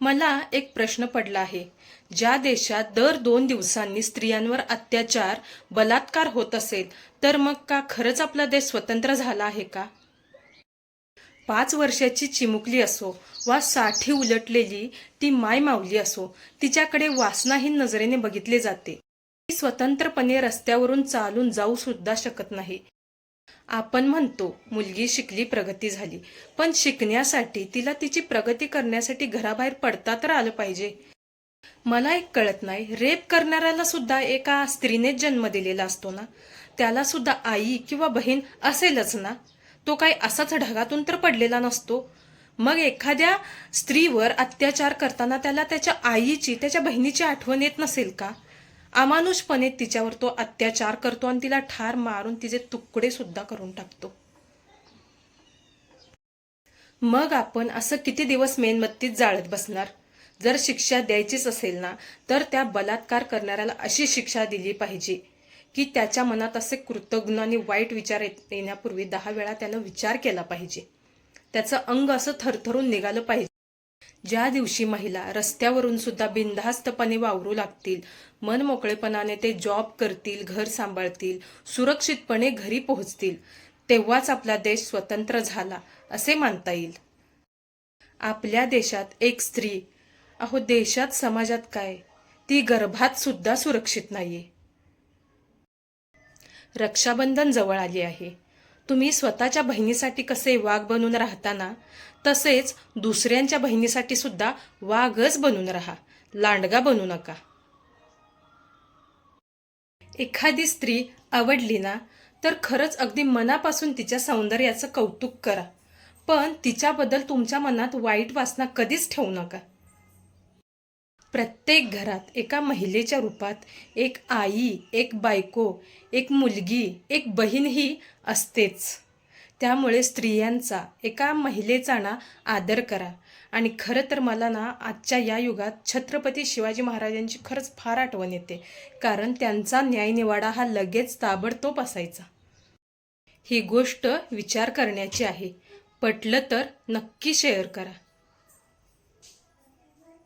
मला एक प्रश्न पडला आहे. ज्या देशात दर दोन दिवसांनी स्त्रियांवर अत्याचार बलात्कार होत असेल तर मग का खरंच आपला देश स्वतंत्र झाला आहे का? पाच वर्षाची चिमुकली असो वा साठी उलटलेली ती माय माऊली असो तिच्याकडे वासनाहीन नजरेने बघितले जाते. ती स्वतंत्रपणे रस्त्यावरून चालून जाऊ सुद्धा शकत नाही. आपण म्हणतो मुलगी शिकली प्रगती झाली. पण शिकण्यासाठी तिला तिची प्रगती करण्यासाठी घराबाहेर पडता तर आलं पाहिजे. मला एक कळत नाही रेप करणाऱ्याला सुद्धा एका स्त्रीनेच जन्म दिलेला असतो ना? त्याला सुद्धा आई किंवा बहीण असेलच ना? तो काही असाच ढगातून तर पडलेला नसतो. मग एखाद्या स्त्रीवर अत्याचार करताना त्याला त्याच्या आईची त्याच्या बहिणीची आठवण येत नसेल का? अमानुषपणे तिच्यावर तो अत्याचार करतो आणि तिला ठार मारून तिचे तुकडे सुद्धा करून टाकतो. मग आपण असं किती दिवस मेणबत्तीत जाळत बसणार? जर शिक्षा द्यायचीच असेल ना तर त्या बलात्कार करणाऱ्याला अशी शिक्षा दिली पाहिजे की त्याच्या मनात असे कृतज्ञ आणि वाईट विचार येत- येण्यापूर्वी दहा वेळा त्यानं विचार केला पाहिजे. त्याचं अंग असं थरथरून निघालं पाहिजे. ज्या दिवशी महिला रस्त्यावरून सुद्धा बिनधास्तपणे वावरू लागतील मन मोकळेपणाने ते जॉब करतील घर सांभाळतील सुरक्षितपणे घरी पोहोचतील तेव्हाच आपला देश स्वतंत्र झाला असे मानता येईल. आपल्या देशात एक स्त्री अहो देशात समाजात काय? ती गर्भात सुद्धा सुरक्षित नाहीये. रक्षाबंधन जवळ आली आहे. तुम्ही स्वतःच्या बहिणीसाठी कसे वाघ बनून राहताना तसेच दुसऱ्यांच्या बहिणीसाठी सुद्धा वाघच बनून राहा लांडगा बनू नका. एखादी स्त्री आवडली ना तर खरंच अगदी मनापासून तिच्या सौंदर्याचं कौतुक करा. पण तिच्याबद्दल तुमच्या मनात वाईट वासना कधीच ठेवू नका. प्रत्येक घरात एका महिलेच्या रूपात एक आई एक बायको एक मुलगी एक बहीण ही असतेच. त्यामुळे स्त्रियांचा एका महिलेचा ना आदर करा. आणि खरं तर मला ना आजच्या या युगात छत्रपती शिवाजी महाराजांची खरंच फार आठवण येते. कारण त्यांचा न्यायनिवाडा हा लगेच ताबडतोब असायचा. ही गोष्ट विचार करण्याची आहे. पटलं तर नक्की शेअर करा.